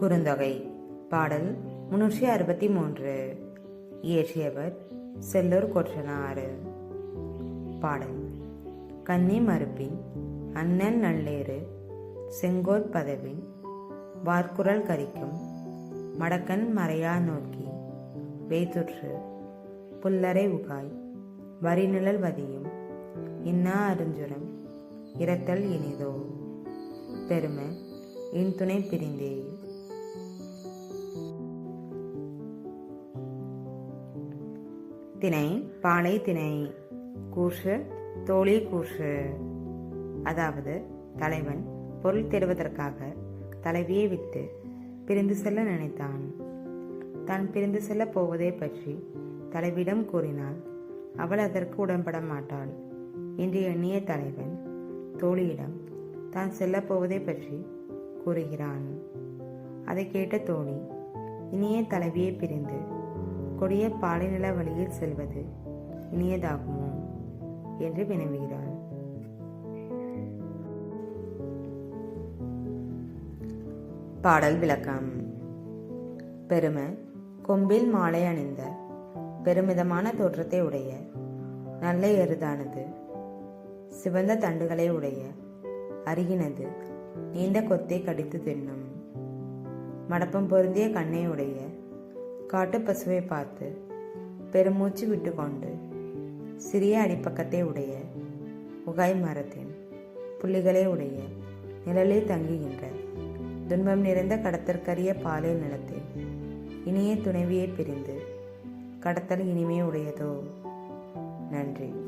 குறுந்தொகை பாடல் முன்னூற்றி அறுபத்தி மூன்று. இயற்றியவர் செல்லூர் கொற்றனாறு. பாடல் கன்னி மறுப்பின் அண்ணன் நல்லேறு செங்கோற் பதவின் வார்க்குரல் கரிக்கும் மடக்கன் மறையா நோக்கி வேத்துற்று புல்லரை உகாய் வரிநிழல் வதியும் இன்னா அருஞ்சுரம் இரத்தல் இனிதோ. பெருமை என் துணை பிரிந்தே திணை பாலை திணை கூற்று தோழி கூற்று. அதாவது தலைவன் பொருள் தேடுவதற்காக தலைவியை விட்டு பிரிந்து செல்ல நினைத்தான். தான் பிரிந்து செல்லப் போவதை பற்றி தலைவிடம் கூறினால் அவள் அதற்கு உடன்பட மாட்டாள். என்று எண்ணிய தலைவன் தோழியிடம் தான் செல்லப்போவதை பற்றி கூறுகிறான். அதை கேட்ட தோணி இனிய தலைவியை பிரிந்து கொடிய பாலைநில வழியில் செல்வது இனியதாகுமோ? என்று வினவுகிறாள். பாடல் விளக்கம். பெருமை கொம்பில் மாலை அணிந்த பெருமிதமான தோற்றத்தை உடைய நல்ல எருதானது சிவந்த தண்டுகளை உடைய அருகினது. நீண்ட கொத்தை கடித்து தின்னும். மடப்பம் பொருந்திய கண்ணை உடைய காட்டு பசுவை பார்த்து பெருமூச்சு விட்டுக்கொண்டு சிறிய அடிப்பக்கத்தை உடைய உகாய் மரத்தின் புள்ளிகளை உடைய நிழலில் தங்குகின்ற துன்பம் நிறைந்த கடத்தற்கரிய பாலை நிலத்தில் இனிய துணைவியை பிரிந்து கடத்தல் இனிமே உடையதோ? நன்றி.